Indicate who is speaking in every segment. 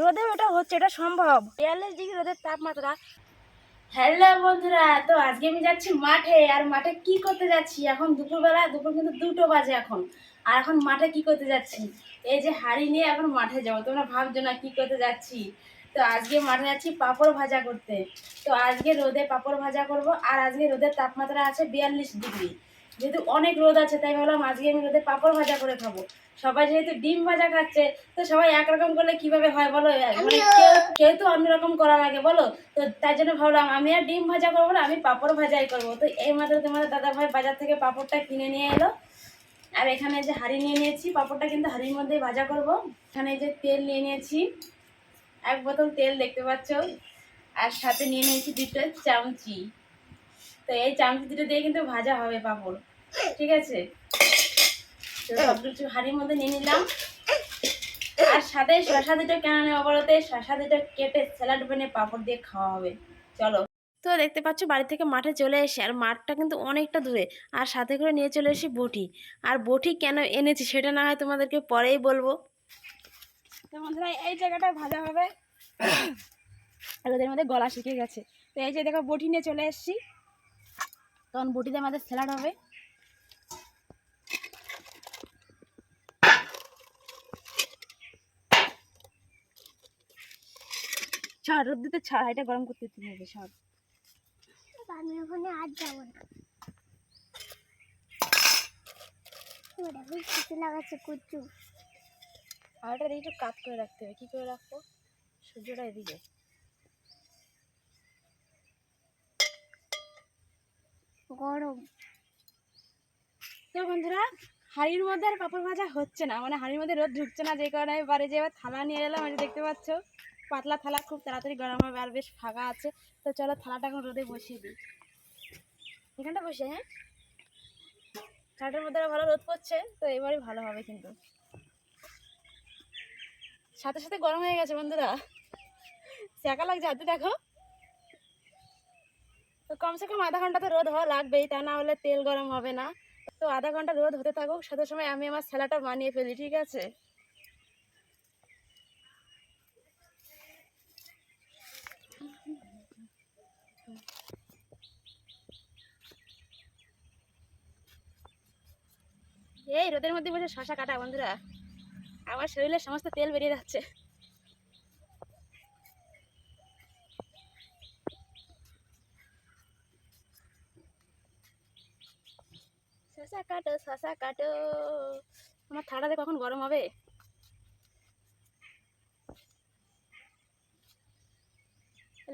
Speaker 1: রোদে ওটা হচ্ছে, এটা সম্ভব। বিয়াল্লিশ ডিগ্রি রোদের তাপমাত্রা। হ্যালো বন্ধুরা, তো আজকে আমি যাচ্ছি মাঠে, আর মাঠে কি করতে যাচ্ছি? এখন দুপুরবেলা, দুপুর কিন্তু দুটো বাজে এখন। আর এখন মাঠে কি করতে যাচ্ছি? এই যে হাড়ি নিয়ে এখন মাঠে যাব, তোমরা ভাবছ না কি করতে যাচ্ছি? তো আজকে মাঠে যাচ্ছি পাঁপড় ভাজা করতে। তো আজকে রোদে পাঁপড় ভাজা করব, আর আজকে রোদের তাপমাত্রা আছে বিয়াল্লিশ ডিগ্রি। যেহেতু অনেক রোদ আছে তাই ভাবলাম আজকে আমি রোদে পাঁপড় ভাজা করে খাব। সবাই যেহেতু ডিম ভাজা খাচ্ছে তো সবাই একরকম করলে কীভাবে হয় বলো? মানে কেউ তো অন্যরকম করা লাগে বলো? তো তাই জন্য ভাবলাম আমি আর ডিম ভাজা করব না আমি পাঁপড় ভাজাই করব। তো এই মাত্র তোমাদের দাদা ভাই বাজার থেকে পাঁপড়টা কিনে নিয়ে এলো। আর এখানে যে হাঁড়ি নিয়ে নিয়েছি পাঁপড়টা কিন্তু হাঁড়ির মধ্যেই ভাজা করব। এখানে যে তেল নিয়ে নিয়েছি এক বোতল তেল দেখতে পাচ্ছ। আর সাথে নিয়ে নিয়েছি দুটো চামচি। তো এই চামচি দুটো দিয়ে কিন্তু ভাজা হবে পাঁপড়। ঠিক আছে? তো হাঁড়ির মধ্যে নিয়ে নিলাম। আর সাথে শশা দুটো কেন নেওয়া বলতে শশা দুটো কেটে স্যালাড বানিয়ে পাঁপড় দিয়ে খাওয়া হবে। চলো। তো দেখতে পাচ্ছ, বাড়ি থেকে মাঠে চলে এসে আর মাঠটা কিন্তু অনেকটা দূরে। আর সাথে করে নিয়ে চলে এসেছি বটি। আর বটি কেন এনেছি সেটা না হয় তোমাদেরকে পরেই বলব। তো বন্ধুরা, এই জায়গাটা ভাজা হবে। আর ওদের মধ্যে গলা শিখে গেছে। তো এই যে দেখো, বটি নিয়ে চলে এসেছি। তখন বটিতে আমাদের স্যালাড হবে। ছাড় রোদ দিতে ছাড় এটা গরম করতে দিতে হবে সব
Speaker 2: আমি ওখানে আর যাব না। কুচু লাগাচ্ছে কুচু।
Speaker 1: আর এটা একটু কাত করে রাখতে হবে কী করে রাখব? সূর্যটা এদিকে।
Speaker 2: গরম।
Speaker 1: তো বন্ধুরা, হাঁড়ির মধ্যে আর পাপড় ভাজা হচ্ছে না। মানে হাঁড়ির মধ্যে রোদ ঢুকছে না যে কারণে আমি বাড়ি যে থালা নিয়ে এলাম। যে দেখতে পাচ্ছ, পাতলা থালা খুব তাড়াতাড়ি গরম হবে আর বেশ ফাঁকা আছে। তো চলো থালাটা এখন রোদে বসিয়ে দিই। এখানটা বসে হ্যাঁ? থালাটার মধ্যে ভালো রোদ পড়ছে, তো এবারই ভালো হবে কিন্তু। সাথে সাথে গরম হয়ে গেছে বন্ধুরা। শেখা লাগছে, হাতে দেখো। তো কমসে কম আধা ঘণ্টা তো রোদ হওয়া লাগবেই, তা না হলে তেল গরম হবে না। তো আধা ঘণ্টা রোদ হতে থাকুক, সাথে সময় আমি আমার স্যালাডটা বানিয়ে ফেলি, ঠিক আছে? এই রোদের মধ্যে বসে শশা কাটা, বন্ধুরা। আমার শরীরে সমস্ত তেল বেরিয়ে যাচ্ছে। শশা কাটো শশা কাটো। আমার থালাতে কখন গরম হবে।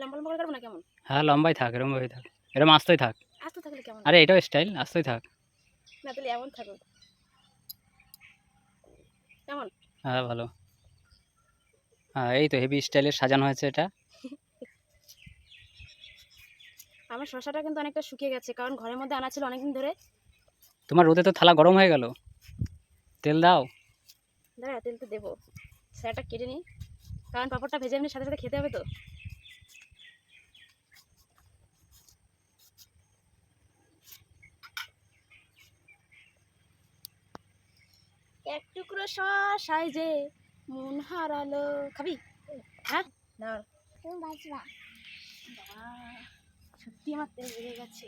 Speaker 1: লম্বা লম্বা করে কাটবো না কেমন?
Speaker 3: হ্যাঁ লম্বাই থাক এরম থাক। এরম আস্তই থাক।
Speaker 1: আস্তে থাকলে কেমন?
Speaker 3: আরে এটাও স্টাইল আস্তই থাক।
Speaker 1: না তাহলে এমন থাকুক। কেমন?
Speaker 3: হ্যাঁ ভালো। হ্যাঁ এই তো হেভি স্টাইলের সাজানো হয়েছে এটা।
Speaker 1: আমার শশাটা কিন্তু অনেকটা শুকিয়ে গেছে কারণ ঘরের মধ্যে আনা ছিল অনেকদিন ধরে।
Speaker 3: তোমার রোদে তো থালা গরম হয়ে গেল। তেল দাও।
Speaker 1: দাঁড়া তেল তো দেবো। স্যারটা কেটে নিই। কারণ পাপড়টা ভেজে এমনি সাথে সাথে খেতে হবে তো। এক টুকরো শশাই যে মন হারালো। খাবি? হ্যাঁ? না
Speaker 2: তুমি বাঁচবা।
Speaker 1: বাবা, সত্যি আমার তেল বেড়ে গেছে।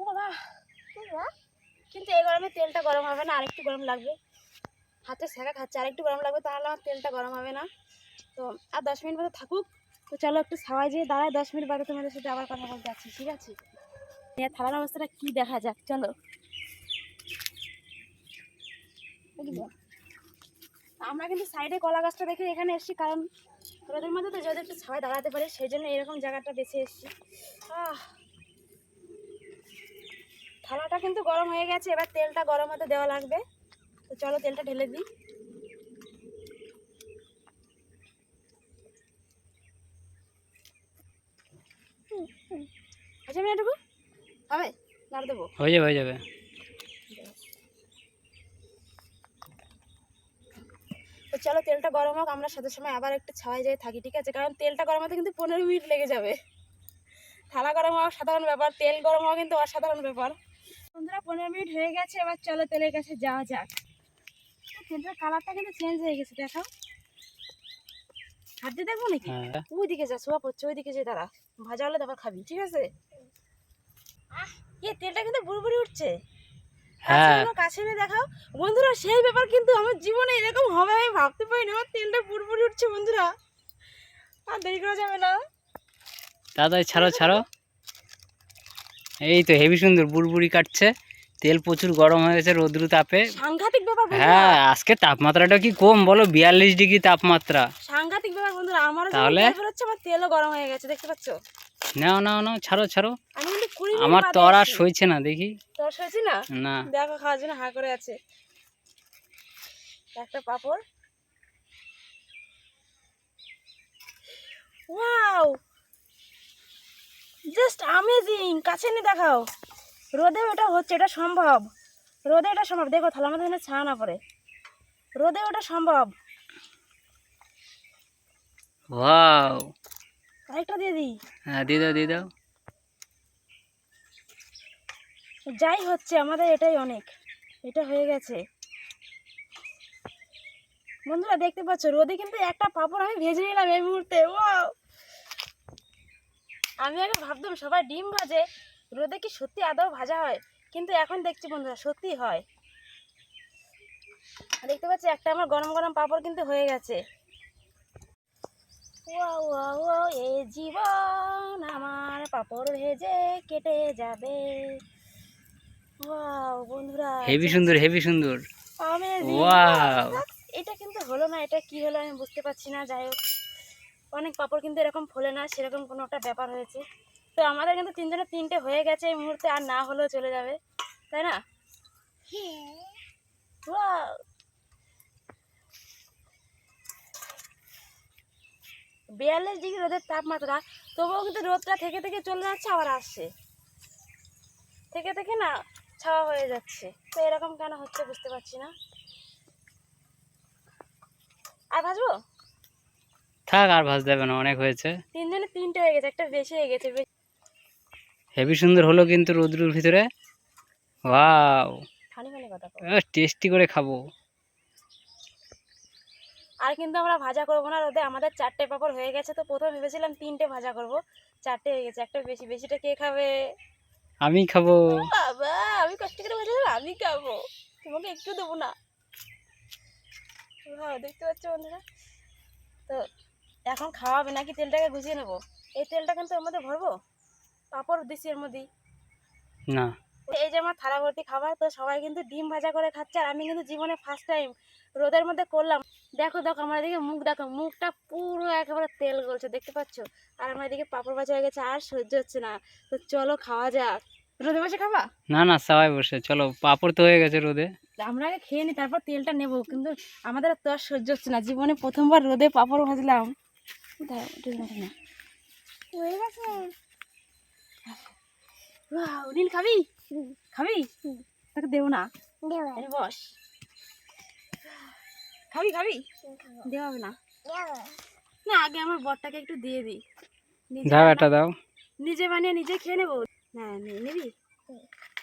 Speaker 1: ও বাবা। কিন্তু এই গরমে তেলটা গরম হবে না, আরেকটু গরম লাগবে। হাতে সেকা খাচ্ছে, আরেকটু গরম লাগবে, তাহলে আমার তেলটা গরম হবে না। তো আর দশ মিনিট মতো থাকুক, তো চলো একটু সাওয়াই যেয়ে দাঁড়ায়, দশ মিনিট বাদে তোমাদের সাথে আবার কথা বলতে যাচ্ছি, ঠিক আছে? থালার অবস্থাটা কি দেখা যাক, চলো। আমরা কিন্তু সাইডে কলা গাছটা দেখে এখানে এসেছি, কারণ রোদের মধ্যে তো যদি একটু ছাওয়ায় দাঁড়াতে পারে, সেই জন্য এরকম জায়গাটা বেছে এসেছি। আহ। থালাটা কিন্তু গরম হয়ে গেছে এবার তেলটা গরম হতে দেওয়া লাগবে। তো চলো তেলটা ঢেলে দিই। আচ্ছা আমি এটুকু হবে? নাড় দেবো?
Speaker 3: হয়ে যাবে হয়ে যাবে।
Speaker 1: তো চলো তেলটা গরম হোক আমরা সাথে সময় আবার একটু ছাওয়াই যেয়ে থাকি ঠিক আছে? কারণ তেলটা গরম হতে কিন্তু পনেরো মিনিট লেগে যাবে। থালা গরম হওয়া সাধারণ ব্যাপার তেল গরম হওয়া কিন্তু অসাধারণ ব্যাপার। বন্ধুরা পনেরো মিনিট হয়ে গেছে এবার চলো তেলের কাছে যাওয়া যাক। তেলটার কালারটা কিন্তু চেঞ্জ হয়ে গেছে দেখো হাত দিয়ে দেখব নাকি?
Speaker 3: হ্যাঁ।
Speaker 1: ওইদিকে যা শোয়া পড়ছে ওইদিকে যে দাঁড়া। ভাজা হলে তারপর খাবি ঠিক আছে? এ তেলটা কিন্তু বুড়বুড়ি উঠছে।
Speaker 3: হ্যাঁ।
Speaker 1: কাছে এনো, এনে দেখাও। বন্ধুরা সেই ব্যাপার কিন্তু আমার জীবনে এরকম হবে আমি ভাবতে পারিনি। আমার তেলটা পুরোপুরি উঠছে বন্ধুরা। আর দেরি করা যাবে না।
Speaker 3: দাদা ছাড়ো ছাড়ো। এই তো হেভি সুন্দর বুড়বুড়ি কাটছে তেল প্রচুর গরম হয়ে গেছে রৌদ্র তাপে।
Speaker 1: সাংঘাতিক ব্যাপার
Speaker 3: হ্যাঁ আজকে তাপমাত্রাটা কি কম বলো? বিয়াল্লিশ ডিগ্রি তাপমাত্রা।
Speaker 1: সাংঘাতিক ব্যাপার বন্ধুরা আমারও
Speaker 3: তাহলে?
Speaker 1: আমার তেলও গরম হয়ে গেছে দেখতে পাচ্ছ?
Speaker 3: নাও নাও নাও ছাড়ো ছাড়ো। আমার
Speaker 1: বাদে
Speaker 3: তো আর আর সইছে না দেখি।
Speaker 1: তোর সইছি না?
Speaker 3: না।
Speaker 1: দেখো খাওয়ার জন্য হা করে আছে। একটা পাপড়। ওয়াও! জাস্ট অ্যামেজিং কাছে নিয়ে দেখাও। রোদে এটা হচ্ছে এটা সম্ভব। রোদে এটা সম্ভব। দেখো তাহলে আমাদের এখানে ছায়া না পড়ে। রোদে ওটা সম্ভব।
Speaker 3: ওয়াও
Speaker 1: আরেকটা দিয়ে দিই।
Speaker 3: হ্যাঁ দিয়ে দাও দিয়ে দাও।
Speaker 1: যাই হচ্ছে আমাদের এটাই অনেক। এটা হয়ে গেছে। বন্ধুরা দেখতে পাচ্ছ রোদে কিন্তু একটা পাপড় আমি ভেজে নিলাম এই মুহূর্তে। ওয়াও আমি আগে ভাবতাম সবাই ডিম ভাজে রোদে কি সত্যি আদৌ ভাজা হয়? কিন্তু এখন দেখছি বন্ধুরা সত্যি হয়। দেখতে পাচ্ছি একটা আমার গরম গরম পাপড় কিন্তু হয়ে গেছে। এ জীবন আমার পাপড় ভেজে কেটে যাবে। ওয়াও বন্ধুরা
Speaker 3: হেভি সুন্দর হেভি সুন্দর!
Speaker 1: এটা কিন্তু হলো না এটা কি হলো আমি বুঝতে পারছি না যাই হোক। অনেক পাপড় কিন্তু এরকম ফোলে না, সেরকম কোনো একটা ব্যাপার হয়েছে। তো আমাদের কিন্তু তিনজনের তিনটে হয়ে গেছে এই মুহূর্তে, আর না হলেও চলে যাবে। তাই না! বিয়াল্লিশ ডিগ্রি রোদের তাপমাত্রা, তবুও কিন্তু রোদটা থেকে থেকে চলে যাচ্ছে, আবার আসছে। থেকে থেকে না ছাওয়া হয়ে যাচ্ছে। তো এরকম কেন হচ্ছে বুঝতে পারছি না। আর ভাজবো?
Speaker 3: থাক আর ভাজতে হবে না অনেক হয়েছে।
Speaker 1: তিনজনে তিনটে হয়ে গেছে একটা বেশি হয়ে গেছে
Speaker 3: হেভি সুন্দর হলো কিন্তু রৌদ্রুর ভিতরে। ওয়াও। টেস্টি করে খাব।
Speaker 1: আর কিন্তু আমরা ভাজা করব না রোদে আমাদের চারটে পাপড় হয়ে গেছে তো প্রথমে ভেবেছিলাম তিনটে ভাজা করব। চারটে হয়ে গেছে একটা বেশি বেশিটা কে খাবে?
Speaker 3: আমি খাব।
Speaker 1: বাবা আমি কষ্ট করে ভাজা আমি খাব। তোমাকে একটু দেবো না। হ্যাঁ দেখতে পাচ্ছ বন্ধুরা? তো এখন খাওয়াবে নাকি তেলটাকে গুছিয়ে নেব? এই তেলটা কিন্তু এর মধ্যে ভরবো? পাপড় দিচ্ছি এর মধ্যেই।
Speaker 3: না।
Speaker 1: এই যে আমার থালা ভর্তি খাবার তো সবাই কিন্তু ডিম ভাজা করে খাচ্ছে আর আমি কিন্তু জীবনে ফার্স্ট টাইম রোদের মধ্যে করলাম। দেখো দেখো আমার এদিকে মুখ দেখো মুখটা পুরো একেবারে তেল গলছে দেখতে পাচ্ছ? আর আমার এদিকে পাপড় ভাজা হয়ে গেছে আর সহ্য হচ্ছে না। তো চলো খাওয়া যাক। রোদে বসে খাবা?
Speaker 3: না না সবাই বসে। চলো পাপড় তো হয়ে গেছে রোদে।
Speaker 1: আমরা আগে খেয়ে নিই তারপর তেলটা নেব। কিন্তু আমাদের তো আর সহ্য হচ্ছে না। জীবনে প্রথমবার রোদে পাপড় ভাজলাম। না।
Speaker 2: হয়ে গেছে।
Speaker 1: নীল খাবি? খাবি। দেবো না। আরে বস। খাবি খাবি? দেওয়া হবে না। না আগে আমার বরটাকে একটু দিয়ে দিই। নিজে
Speaker 3: দাও
Speaker 1: নিজে বানিয়ে নিজে খেয়ে নেব। হ্যাঁ নে- নিবি?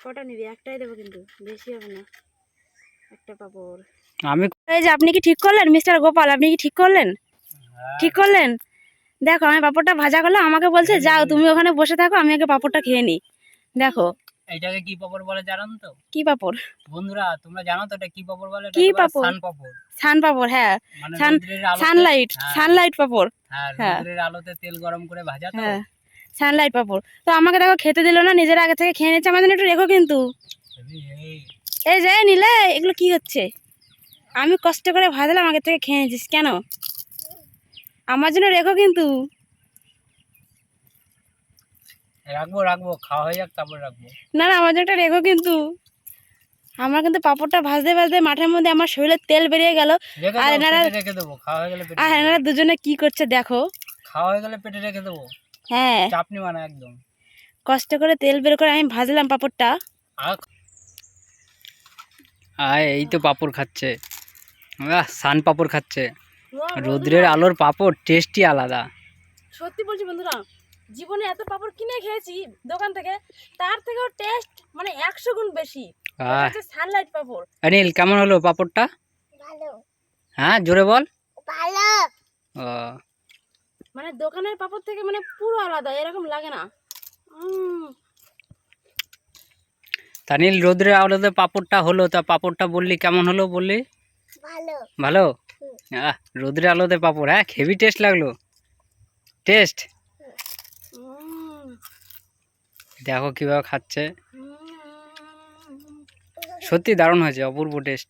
Speaker 1: কটা নিবি? একটাই দেবো কিন্তু। বেশি হবে না। একটা পাপড়।
Speaker 3: আমি
Speaker 1: এই যে আপনি কি ঠিক করলেন? মিস্টার গোপাল আপনি কি ঠিক করলেন? ঠিক করলেন? দেখো আমি পাপড়টা ভাজা করলাম আমাকে বলছে যাও তুমি ওখানে বসে থাকো আমি আগে পাপড়টা খেয়ে নিই। দেখো।
Speaker 3: এটাকে কি পাপড় বলে জানো তো?
Speaker 1: কি পাপড়?
Speaker 3: বন্ধুরা তোমরা জানো তো এটা কি পাপড় বলে?
Speaker 1: কি পাপড়?
Speaker 3: সান পাপড়।
Speaker 1: সান পাপড় হ্যাঁ।
Speaker 3: মানে
Speaker 1: সান- সানলাইট
Speaker 3: হ্যাঁ।
Speaker 1: সানলাইট পাপড়
Speaker 3: হ্যাঁ
Speaker 1: হ্যাঁ।
Speaker 3: রোদ্রের আলোতে তেল গরম করে ভাজা তো।
Speaker 1: হ্যাঁ। সানলাইট পাপড়। তো আমাকে দেখো খেতে দিল না নিজের আগে থেকে খেয়ে নিচ্ছে। আমাদের একটু রেখো কিন্তু। এই যে নিলে এগুলো কি হচ্ছে? আমি কষ্ট করে ভাজলাম আগে থেকে খেয়ে নিচ্ছিস কেন? আমার জন্য রেখো কিন্তু।
Speaker 3: রাখব রাখব খাওয়া হয়ে যাক তারপর রাখব।
Speaker 1: না না আমার জন্য একটা রেখো কিন্তু। আমার কিন্তু পাপড়টা ভাজতে ভাজতে মাঠের মধ্যে আমার শরীরে তেল বেরিয়ে গেল। আর এনারা-
Speaker 3: রেখে দেবো খাওয়া হয়ে গেলে
Speaker 1: আর এনারা দুজনে কি করছে দেখো।
Speaker 3: খাওয়া হয়ে গেলে পেটে রেখে দেবো।
Speaker 1: হ্যাঁ।
Speaker 3: চাপ নিবা না একদম।
Speaker 1: কষ্ট করে তেল বের করে আমি ভাজলাম পাপড়টা।
Speaker 3: আর আয় এই তো পাপড় খাচ্ছে। সান পাপড় খাচ্ছে। রোদ্রের আলোর পাপড় টেস্টই আলাদা।
Speaker 1: সত্যি বলছি বন্ধুরা জীবনে এত পাপড় কিনে খেয়েছি দোকান থেকে তার থেকেও টেস্ট মানে একশো গুণ বেশি। সানলাইট পাপড়।
Speaker 3: অনিল কেমন হলো পাপড়টা?
Speaker 2: ভালো।
Speaker 3: হ্যাঁ জোরে বল।
Speaker 2: ভালো।
Speaker 3: ও।
Speaker 1: মানে দোকানের পাপড় থেকে মানে পুরো আলাদা এরকম লাগে না। উম,
Speaker 3: তানিল রোদ্রে আলোতে পাপড়টা হলো তা পাপড়টা বললি কেমন হলো বললি?
Speaker 2: ভালো।
Speaker 3: ভালো? আহ, রোদ্রে আলোতে পাপড় হ্যাঁ? হেভি টেস্ট লাগল। টেস্ট দেখো কীভাবে খাচ্ছে। সত্যি দারুণ হয়েছে, অপূর্ব টেস্ট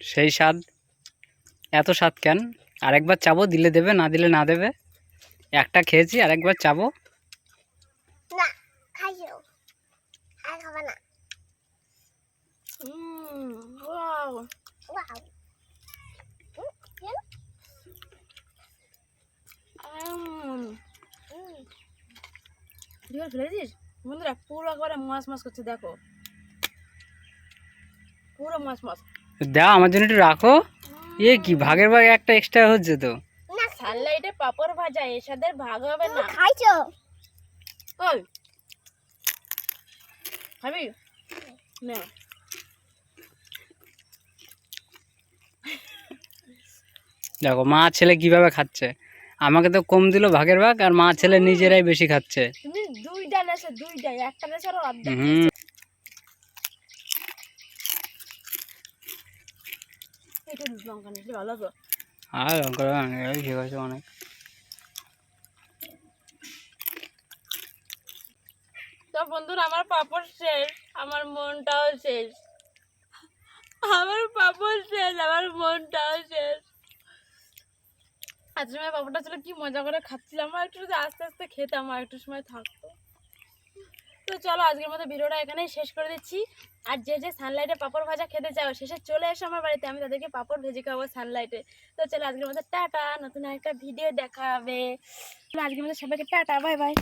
Speaker 3: সেই স্বাদ, এত স্বাদ কেন? আরেকবার চাবো, দিলে দেবে, না দিলে না দেবে? একটা খেয়েছি, আরেকবার চাবো।
Speaker 2: না, খাইও। আর খাবা না।
Speaker 1: উম, wow,
Speaker 2: ওয়াও
Speaker 1: ফেলে দিস বন্ধুরা পুরো একবারে মাছ মাছ করছে দেখো। পুরো মাছ মাছ।
Speaker 3: দাও আমার জন্য একটু রাখো। এ কি ভাগের ভাগ একটা এক্সট্রা হচ্ছে তো।
Speaker 2: না
Speaker 1: সানলাইটে পাপড় ভাজা এসাদের ভাগ হবে না।
Speaker 2: খাইছো?
Speaker 1: ওই। খাবি? না।
Speaker 3: দেখো মা ছেলে কীভাবে খাচ্ছে? আমাকে তো কম দিল ভাগের ভাগ আর মা ছেলে নিজেরাই বেশি খাচ্ছে।
Speaker 1: আর লঙ্কা
Speaker 3: ঠিক আছে অনেক।
Speaker 1: তো বন্ধুরা আমার পাপড় শেষ আমার মনটাও শেষ। আমার পাপড় শেষ, আমার মনটাও শেষ। আজকে সময় পাপড়টা ছিল কি মজা করে খাচ্ছিলাম, আর একটু আস্তে আস্তে খেতাম, আর একটু সময় থাকতো। তো চলো, আজকের মতো ভিডিওটা এখানেই শেষ করে দিচ্ছি। আর যে যে সানলাইটে পাপড় ভাজা খেতে চাও, শেষে চলে এসো আমার বাড়িতে, আমি তাদেরকে পাপড় ভেজে খাব সানলাইটে তো চলো, আজকের মতো টাটা, নতুন একটা ভিডিও দেখা হবে। আজকের মতো সবাইকে টাটা বাই বাই